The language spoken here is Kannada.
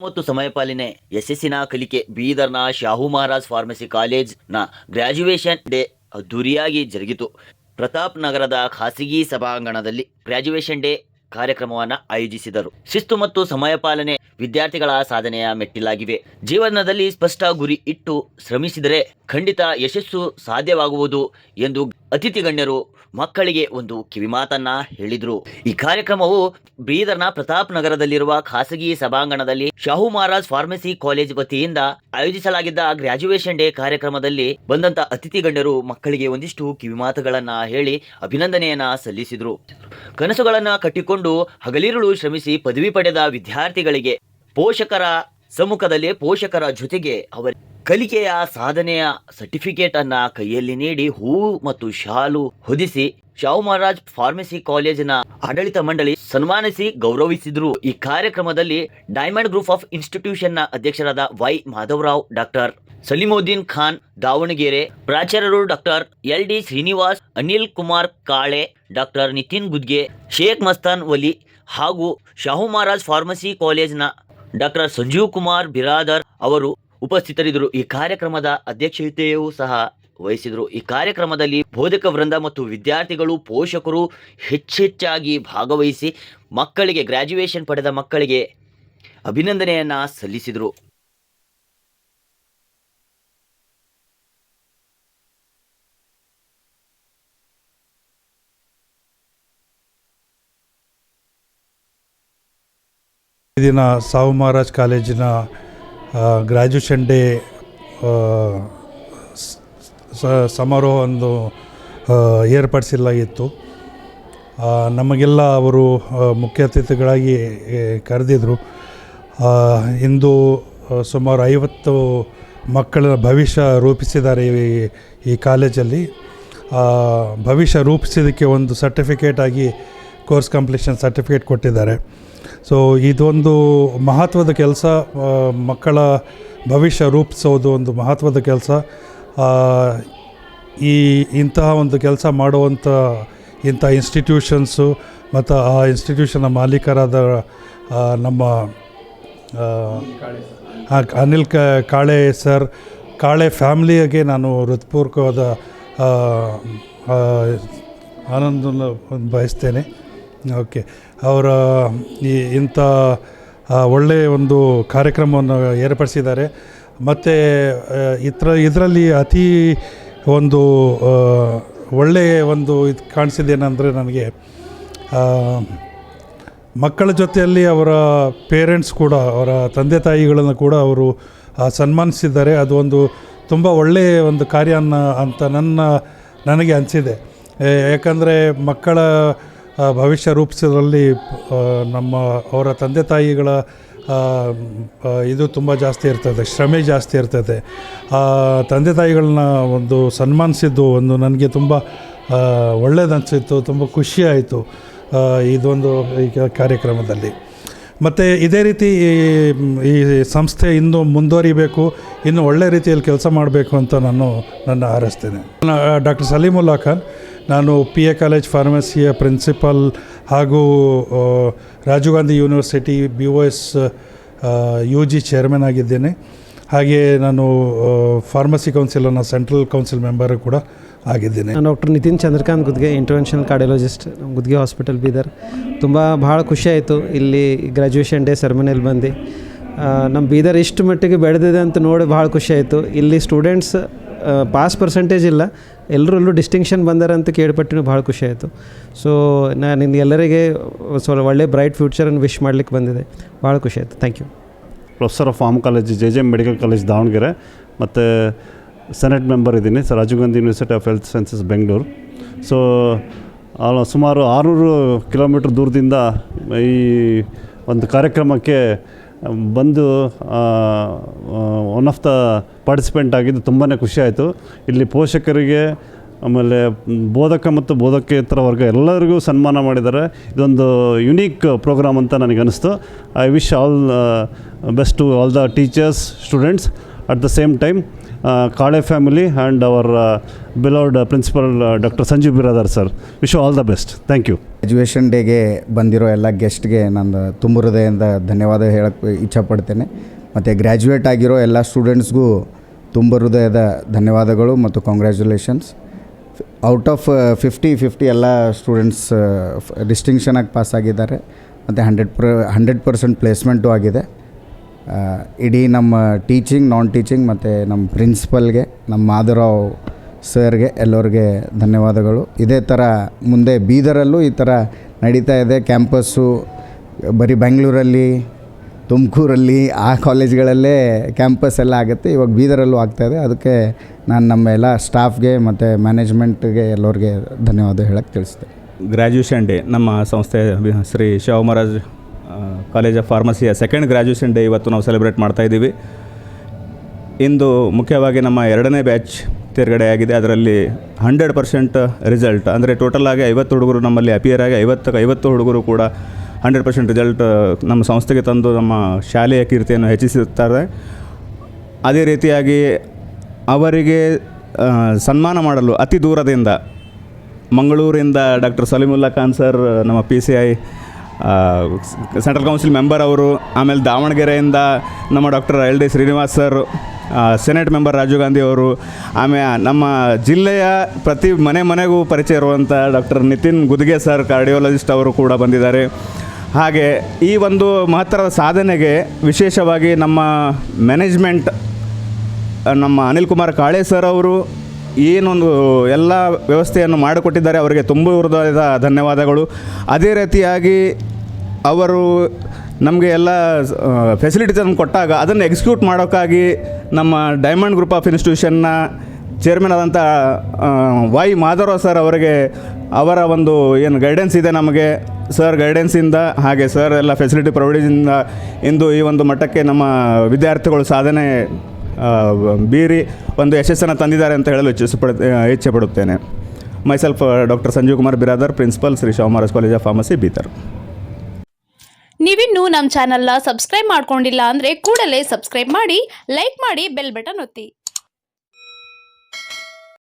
ಮತ್ತು ಸಮಯಪಾಲನೆ ಯಶಸ್ಸಿನ ಕಲಿಕೆ ಬೀದರ್ನ ಶಾಹು ಮಹಾರಾಜ್ ಫಾರ್ಮಸಿ ಕಾಲೇಜ್ನ ಗ್ರಾಜ್ಯುಯೇಷನ್ ಡೇ ಅದ್ದೂರಿಯಾಗಿ ಜರುಗಿತು. ಪ್ರತಾಪ್ ನಗರದ ಖಾಸಗಿ ಸಭಾಂಗಣದಲ್ಲಿ ಗ್ರಾಜ್ಯುಯೇಷನ್ ಡೇ ಕಾರ್ಯಕ್ರಮವನ್ನು ಆಯೋಜಿಸಿದರು. ಶಿಸ್ತು ಮತ್ತು ಸಮಯ ಪಾಲನೆ ವಿದ್ಯಾರ್ಥಿಗಳ ಸಾಧನೆಯ ಮೆಟ್ಟಿಲಾಗಿವೆ. ಜೀವನದಲ್ಲಿ ಸ್ಪಷ್ಟ ಗುರಿ ಇಟ್ಟು ಶ್ರಮಿಸಿದರೆ ಖಂಡಿತ ಯಶಸ್ಸು ಸಾಧ್ಯವಾಗುವುದು ಎಂದು ಅತಿಥಿ ಗಣ್ಯರು ಮಕ್ಕಳಿಗೆ ಒಂದು ಕಿವಿಮಾತನ್ನ ಹೇಳಿದ್ರು. ಈ ಕಾರ್ಯಕ್ರಮವು ಬೀದರ್ನ ಪ್ರತಾಪ್ ನಗರದಲ್ಲಿರುವ ಖಾಸಗಿ ಸಭಾಂಗಣದಲ್ಲಿ ಶಾಹು ಮಹಾರಾಜ್ ಫಾರ್ಮಸಿ ಕಾಲೇಜ್ ವತಿಯಿಂದ ಆಯೋಜಿಸಲಾಗಿದ್ದ ಗ್ರಾಜ್ಯುವೇಷನ್ ಡೇ ಕಾರ್ಯಕ್ರಮದಲ್ಲಿ ಬಂದಂತ ಅತಿಥಿ ಗಣ್ಯರು ಮಕ್ಕಳಿಗೆ ಒಂದಿಷ್ಟು ಕಿವಿಮಾತುಗಳನ್ನ ಹೇಳಿ ಅಭಿನಂದನೆಯನ್ನ ಸಲ್ಲಿಸಿದ್ರು. ಕನಸುಗಳನ್ನ ಕಟ್ಟಿಕೊಂಡು ಹಗಲಿರುಳು ಶ್ರಮಿಸಿ ಪದವಿ ಪಡೆದ ವಿದ್ಯಾರ್ಥಿಗಳಿಗೆ ಪೋಷಕರ ಸಮ್ಮುಖದಲ್ಲಿ ಪೋಷಕರ ಜೊತೆಗೆ ಅವರ ಕಲಿಕೆಯ ಸಾಧನೆಯ ಸರ್ಟಿಫಿಕೇಟ್ ಅನ್ನ ಕೈಯಲ್ಲಿ ನೀಡಿ ಹೂ ಮತ್ತು ಶಾಲು ಹೊದಿಸಿ ಶಾವು ಮಹಾರಾಜ್ ಫಾರ್ಮಸಿ ಕಾಲೇಜಿನ ಆಡಳಿತ ಮಂಡಳಿ ಸನ್ಮಾನಿಸಿ ಗೌರವಿಸಿದ್ರು. ಈ ಕಾರ್ಯಕ್ರಮದಲ್ಲಿ ಡೈಮಂಡ್ ಗ್ರೂಪ್ ಆಫ್ ಇನ್ಸ್ಟಿಟ್ಯೂಷನ್ ಅಧ್ಯಕ್ಷರಾದ Y Madhavrao, doctor Salimuddin Khan, Davanagere ಪ್ರಾಚಾರ್ಯರು doctor L D Srinivas, Anil Kumar Kale, doctor Nitin Gudge, Sheikh Mastan Vali ಹಾಗೂ ಶಾಹು ಮಹಾರಾಜ್ ಫಾರ್ಮಸಿ ಕಾಲೇಜ್ನ ಡಾಕ್ಟರ್ ಸಂಜೀವ್ ಕುಮಾರ್ ಬಿರಾದರ್ ಅವರು ಉಪಸ್ಥಿತರಿದ್ದರು. ಈ ಕಾರ್ಯಕ್ರಮದ ಅಧ್ಯಕ್ಷತೆಯೂ ಸಹ ವಹಿಸಿದರು. ಈ ಕಾರ್ಯಕ್ರಮದಲ್ಲಿ ಬೋಧಕ ವೃಂದ ಮತ್ತು ವಿದ್ಯಾರ್ಥಿಗಳು, ಪೋಷಕರು ಹೆಚ್ಚೆಚ್ಚಾಗಿ ಭಾಗವಹಿಸಿ ಮಕ್ಕಳಿಗೆ ಗ್ರ್ಯಾಜುಯೇಷನ್ ಪಡೆದ ಮಕ್ಕಳಿಗೆ ಅಭಿನಂದನೆಯನ್ನ ಸಲ್ಲಿಸಿದರು. ದಿನ ಸಾವು ಮಹಾರಾಜ್ ಕಾಲೇಜಿನ ಗ್ರ್ಯಾಜುಯೇಷನ್ ಡೇ ಸಮಾರೋಹ ಒಂದು ಏರ್ಪಡಿಸಲಾಗಿತ್ತು. ನಮಗೆಲ್ಲ ಅವರು ಮುಖ್ಯ ಅತಿಥಿಗಳಾಗಿ ಕರೆದಿದ್ದರು ಇಂದು ಸುಮಾರು ಐವತ್ತು ಮಕ್ಕಳ ಭವಿಷ್ಯ ರೂಪಿಸಿದ್ದಾರೆ ಈ ಈ ಕಾಲೇಜಲ್ಲಿ. ಭವಿಷ್ಯ ರೂಪಿಸಿದ್ದಕ್ಕೆ ಒಂದು ಸರ್ಟಿಫಿಕೇಟ್ ಆಗಿ ಕೋರ್ಸ್ ಕಂಪ್ಲೀಷನ್ ಸರ್ಟಿಫಿಕೇಟ್ ಕೊಟ್ಟಿದ್ದಾರೆ. ಸೊ ಇದೊಂದು ಮಹತ್ವದ ಕೆಲಸ ಮಕ್ಕಳ ಭವಿಷ್ಯ ರೂಪಿಸೋದು ಒಂದು ಮಹತ್ವದ ಕೆಲಸ. ಈ ಇಂತಹ ಒಂದು ಕೆಲಸ ಮಾಡುವಂಥ ಇಂಥ ಇನ್ಸ್ಟಿಟ್ಯೂಷನ್ಸು ಮತ್ತು ಆ ಇನ್ಸ್ಟಿಟ್ಯೂಷನ್ನ ಮಾಲೀಕರಾದ ನಮ್ಮ ಅನಿಲ್ ಕಾಳೆ ಸರ್ ಕಾಳೆ ಫ್ಯಾಮ್ಲಿಯಾಗೆ ನಾನು ಹೃತ್ಪೂರ್ವಕವಾದ ಆ, ಆ, ಆನಂದನ ಬಯಸ್ತೇನೆ. ಓಕೆ. ಅವರ, ಈ ಇಂಥ ಒಳ್ಳೆಯ ಒಂದು ಕಾರ್ಯಕ್ರಮವನ್ನು ಏರ್ಪಡಿಸಿದ್ದಾರೆ. ಮತ್ತು ಇತರ, ಇದರಲ್ಲಿ ಅತಿ ಒಂದು ಒಳ್ಳೆಯ ಒಂದು ಇದು ಕಾಣಿಸಿದ್ದೇನೆಂದರೆ ನನಗೆ ಮಕ್ಕಳ ಜೊತೆಯಲ್ಲಿ ಅವರ ಪೇರೆಂಟ್ಸ್ ಕೂಡ, ಅವರ ತಂದೆ ತಾಯಿಗಳನ್ನು ಕೂಡ ಅವರು ಸನ್ಮಾನಿಸಿದ್ದಾರೆ. ಅದು ಒಂದು ತುಂಬ ಒಳ್ಳೆಯ ಒಂದು ಕಾರ್ಯ ಅಂತ ನನ್ನ, ನನಗೆ ಅನಿಸಿದೆ. ಯಾಕಂದರೆ ಮಕ್ಕಳ ಭವಿಷ್ಯ ರೂಪಿಸೋದ್ರಲ್ಲಿ ನಮ್ಮ ಅವರ ತಂದೆ ತಾಯಿಗಳ ಇದು ತುಂಬ ಜಾಸ್ತಿ ಇರ್ತದೆ, ಶ್ರಮೆ ಜಾಸ್ತಿ ಇರ್ತದೆ. ತಂದೆ ತಾಯಿಗಳನ್ನ ಒಂದು ಸನ್ಮಾನಿಸಿದ್ದು ಒಂದು ನನಗೆ ತುಂಬ ಒಳ್ಳೇದನಿಸಿತ್ತು, ತುಂಬ ಖುಷಿ ಆಯಿತು ಇದೊಂದು ಈಗ ಕಾರ್ಯಕ್ರಮದಲ್ಲಿ. ಮತ್ತು ಇದೇ ರೀತಿ ಈ- ಈ ಸಂಸ್ಥೆ ಇನ್ನೂ ಮುಂದುವರಿಬೇಕು, ಇನ್ನು ಒಳ್ಳೆ ರೀತಿಯಲ್ಲಿ ಕೆಲಸ ಮಾಡಬೇಕು ಅಂತ ನಾನು ನನ್ನ ಹಾರೈಸ್ತೇನೆ ಡಾಕ್ಟರ್ ಸಲೀಮುಲ್ಲಾ ಖಾನ್ ನಾನು ಪಿ ಎ ಕಾಲೇಜ್ ಫಾರ್ಮಸಿಯ ಪ್ರಿನ್ಸಿಪಲ್ ಹಾಗೂ Rajiv Gandhi university B O S U G chairman ಆಗಿದ್ದೇನೆ. ಹಾಗೆ ನಾನು ಫಾರ್ಮಸಿ ಕೌನ್ಸಿಲ್ನ ಸೆಂಟ್ರಲ್ ಕೌನ್ಸಿಲ್ ಮೆಂಬರು ಕೂಡ ಆಗಿದ್ದೇನೆ. Doctor Nitin Chandrakant Gudge interventional cardiologist Gudge hospital Bidar. ತುಂಬ ಭಾಳ ಖುಷಿಯಾಯಿತು ಇಲ್ಲಿ ಗ್ರ್ಯಾಜುಯೇಷನ್ ಡೇ ಸೆರೆಮನಿಯಲ್ಲಿ ಬಂದು. ನಮ್ಮ ಬೀದರ್ ಇಷ್ಟು ಮಟ್ಟಿಗೆ ಬೆಳೆದಿದೆ ಅಂತ ನೋಡಿ ಭಾಳ ಖುಷಿಯಾಯಿತು ಇಲ್ಲಿ ಸ್ಟೂಡೆಂಟ್ಸ್ ಪಾಸ್ ಪರ್ಸೆಂಟೇಜ್ ಇಲ್ಲ. ಎಲ್ಲರಲ್ಲೂ ಡಿಸ್ಟಿಂಕ್ಷನ್ ಬಂದಾರ ಅಂತ ಕೇಳ್ಪಟ್ಟಿನೂ ಭಾಳ ಖುಷಿ ಆಯಿತು. ಸೊ ನಾನು ಎಲ್ಲರಿಗೆ ಸ್ವಲ್ಪ ಒಳ್ಳೆ ಬ್ರೈಟ್ ಫ್ಯೂಚರನ್ನು ವಿಶ್ ಮಾಡಲಿಕ್ಕೆ ಬಂದಿದೆ. ಭಾಳ ಖುಷಿ ಆಯಿತು. Thank you professor of pharm college J J medical college Davanagere. ಮತ್ತು ಸೆನೆಟ್ ಮೆಂಬರ್ ಇದ್ದೀನಿ. Sir Rajiv Gandhi university of health sciences Bengaluru so ಸುಮಾರು ಆರುನೂರು ಕಿಲೋಮೀಟ್ರ್ ದೂರದಿಂದ ಈ ಒಂದು ಕಾರ್ಯಕ್ರಮಕ್ಕೆ ಬಂದು ಒನ್ ಆಫ್ ದ ಪಾರ್ಟಿಸಿಪೆಂಟ್ ಆಗಿದ್ದು ತುಂಬಾ ಖುಷಿ ಆಯಿತು ಇಲ್ಲಿ ಪೋಷಕರಿಗೆ, ಆಮೇಲೆ ಬೋಧಕ ಮತ್ತು ಬೋಧಕೇತರ ವರ್ಗ ಎಲ್ಲರಿಗೂ ಸನ್ಮಾನ ಮಾಡಿದ್ದಾರೆ. ಇದೊಂದು ಯುನೀಕ್ ಪ್ರೋಗ್ರಾಮ್ ಅಂತ ನನಗೆ ಅನಿಸ್ತು I wish all best to all the teachers students at the same time Kale family and our beloved principal doctor Sanjeev Biradar sir wish all the best thank you education ಡೇಗೆ ಬಂದಿರೋ ಎಲ್ಲ ಗೆಸ್ಟ್ಗೆ ನಾನು ತುಂಬ ಹೃದಯದಿಂದ ಧನ್ಯವಾದ ಹೇಳಕ್ಕೆ ಇಚ್ಛಪಡ್ತೇನೆ. ಮತ್ತು ಗ್ರ್ಯಾಜುಯೇಟ್ ಆಗಿರೋ ಎಲ್ಲ ಸ್ಟೂಡೆಂಟ್ಸ್ಗೂ ತುಂಬ ಹೃದಯದ ಧನ್ಯವಾದಗಳು ಮತ್ತು congratulations out of fifty fifty ಎಲ್ಲ ಸ್ಟೂಡೆಂಟ್ಸ್ ಡಿಸ್ಟಿಂಕ್ಷನಾಗಿ ಪಾಸ್ ಆಗಿದ್ದಾರೆ. ಮತ್ತು ಹಂಡ್ರೆಡ್ ಪ್ರ ಹಂಡ್ರೆಡ್ ಪರ್ಸೆಂಟ್ ಪ್ಲೇಸ್ಮೆಂಟು ಆಗಿದೆ. ಇಡೀ ನಮ್ಮ ಟೀಚಿಂಗ್ ನಾನ್ ಟೀಚಿಂಗ್ ಮತ್ತು ನಮ್ಮ ಪ್ರಿನ್ಸಿಪಲ್ಗೆ ನಮ್ಮ ಮಾಧುರಾವ್ ಸರ್ಗೆ ಎಲ್ಲರಿಗೆ ಧನ್ಯವಾದಗಳು. ಇದೇ ಥರ ಮುಂದೆ ಬೀದರಲ್ಲೂ ಈ ಥರ ನಡೀತಾ ಇದೆ. ಕ್ಯಾಂಪಸ್ಸು ಬರೀ ಬೆಂಗಳೂರಲ್ಲಿ, ತುಮಕೂರಲ್ಲಿ, ಆ ಕಾಲೇಜ್ಗಳಲ್ಲೇ ಕ್ಯಾಂಪಸ್ ಎಲ್ಲ ಆಗುತ್ತೆ. ಇವಾಗ ಬೀದರಲ್ಲೂ ಆಗ್ತಾಯಿದೆ ಅದಕ್ಕೆ ನಾನು ನಮ್ಮ ಎಲ್ಲ ಸ್ಟಾಫ್ಗೆ ಮತ್ತು ಮ್ಯಾನೇಜ್ಮೆಂಟ್ಗೆ ಎಲ್ಲರಿಗೆ ಧನ್ಯವಾದ ಹೇಳಕ್ಕೆ ತಿಳಿಸ್ತೇನೆ. ಗ್ರ್ಯಾಜುಯೇಷನ್ ಡೇ ನಮ್ಮ ಸಂಸ್ಥೆ ಶ್ರೀ ಶಿವಮಹಾರಾಜ್ ಕಾಲೇಜ್ ಆಫ್ ಫಾರ್ಮಸಿಯ ಸೆಕೆಂಡ್ ಗ್ರ್ಯಾಜುಯೇಷನ್ ಡೇ ಇವತ್ತು ನಾವು ಸೆಲೆಬ್ರೇಟ್ ಮಾಡ್ತಾ ಇದ್ದೀವಿ. ಇಂದು ಮುಖ್ಯವಾಗಿ ನಮ್ಮ ಎರಡನೇ ಬ್ಯಾಚ್ ತೇರ್ಗಡೆಯಾಗಿದೆ. ಅದರಲ್ಲಿ ಹಂಡ್ರೆಡ್ ಪರ್ಸೆಂಟ್ ರಿಸಲ್ಟ್ ಅಂದರೆ ಟೋಟಲ್ ಆಗಿ ಐವತ್ತು ಹುಡುಗರು ನಮ್ಮಲ್ಲಿ ಅಪಿಯರ್ ಆಗಿ ಐವತ್ತು ಐವತ್ತು ಹುಡುಗರು ಕೂಡ ಹಂಡ್ರೆಡ್ ಪರ್ಸೆಂಟ್ ರಿಸಲ್ಟ್ ನಮ್ಮ ಸಂಸ್ಥೆಗೆ ತಂದು ನಮ್ಮ ಶಾಲೆಯ ಕೀರ್ತಿಯನ್ನು ಹೆಚ್ಚಿಸುತ್ತಾರೆ. ಅದೇ ರೀತಿಯಾಗಿ ಅವರಿಗೆ ಸನ್ಮಾನ ಮಾಡಲು ಅತಿ ದೂರದಿಂದ ಮಂಗಳೂರಿಂದ ಡಾಕ್ಟರ್ ಸಲೀಮುಲ್ಲಾ ಖಾನ್ ಸರ್, ನಮ್ಮ P C I central council member ಅವರು, ಆಮೇಲೆ ದಾವಣಗೆರೆಯಿಂದ ನಮ್ಮ doctor L D Srinivas sir senate member Rajiv Gandhi ಅವರು ಆಮೇಲೆ ನಮ್ಮ ಜಿಲ್ಲೆಯ ಪ್ರತಿ ಮನೆ ಮನೆಗೂ ಪರಿಚಯ ಇರುವಂಥ doctor Nitin Gudge sir, cardiologist ಅವರು ಕೂಡ ಬಂದಿದ್ದಾರೆ. ಹಾಗೆ ಈ ಒಂದು ಮಹತ್ತರದ ಸಾಧನೆಗೆ ವಿಶೇಷವಾಗಿ ನಮ್ಮ ಮ್ಯಾನೇಜ್ಮೆಂಟ್, ನಮ್ಮ ಅನಿಲ್ ಕುಮಾರ್ ಕಾಳೆ ಸರ್ ಅವರು ಏನೊಂದು ಎಲ್ಲ ವ್ಯವಸ್ಥೆಯನ್ನು ಮಾಡಿಕೊಟ್ಟಿದ್ದಾರೆ. ಅವರಿಗೆ ತುಂಬ ಹೃದಯದ ಧನ್ಯವಾದಗಳು. ಅದೇ ರೀತಿಯಾಗಿ ಅವರು ನಮಗೆ ಎಲ್ಲ ಫೆಸಿಲಿಟೀಸನ್ನು ಕೊಟ್ಟಾಗ ಅದನ್ನು ಎಕ್ಸಿಕ್ಯೂಟ್ ಮಾಡೋಕ್ಕಾಗಿ ನಮ್ಮ ಡೈಮಂಡ್ ಗ್ರೂಪ್ ಆಫ್ ಇನ್ಸ್ಟಿಟ್ಯೂಷನ್ನ ಚೇರ್ಮನ್ ಆದಂಥ ವೈ ಮಾಧವರಾವ್ ಸರ್ ಅವರಿಗೆ ಅವರ ಒಂದು ಏನು ಗೈಡೆನ್ಸ್ ಇದೆ ನಮಗೆ. ಸರ್ ಗೈಡೆನ್ಸಿಂದ ಹಾಗೆ ಸರ್ ಎಲ್ಲ ಫೆಸಿಲಿಟಿ ಪ್ರೊವೈಡಿಂದ ಇಂದು ಈ ಒಂದು ಮಟ್ಟಕ್ಕೆ ನಮ್ಮ ವಿದ್ಯಾರ್ಥಿಗಳು ಸಾಧನೆ ಬೀರಿ ಒಂದು ಯಶಸ್ಸನ್ನು ತಂದಿದ್ದಾರೆ ಅಂತ ಹೇಳಲು ಇಚ್ಛಿಸಪಡ ಇಚ್ಛೆ ಪಡುತ್ತೇನೆ. Myself doctor Sanjeev Kumar Biradar principal Shri Shivamaharaj college of pharmacy Bidar ನೀವಿನ್ನೂ ನಮ್ಮ ಚಾನಲ್ನ ಸಬ್ಸ್ಕ್ರೈಬ್ ಮಾಡ್ಕೊಂಡಿಲ್ಲ ಅಂದರೆ ಕೂಡಲೇ ಸಬ್ಸ್ಕ್ರೈಬ್ ಮಾಡಿ ಲೈಕ್ ಮಾಡಿ ಬೆಲ್ ಬಟನ್ ಒತ್ತಿ.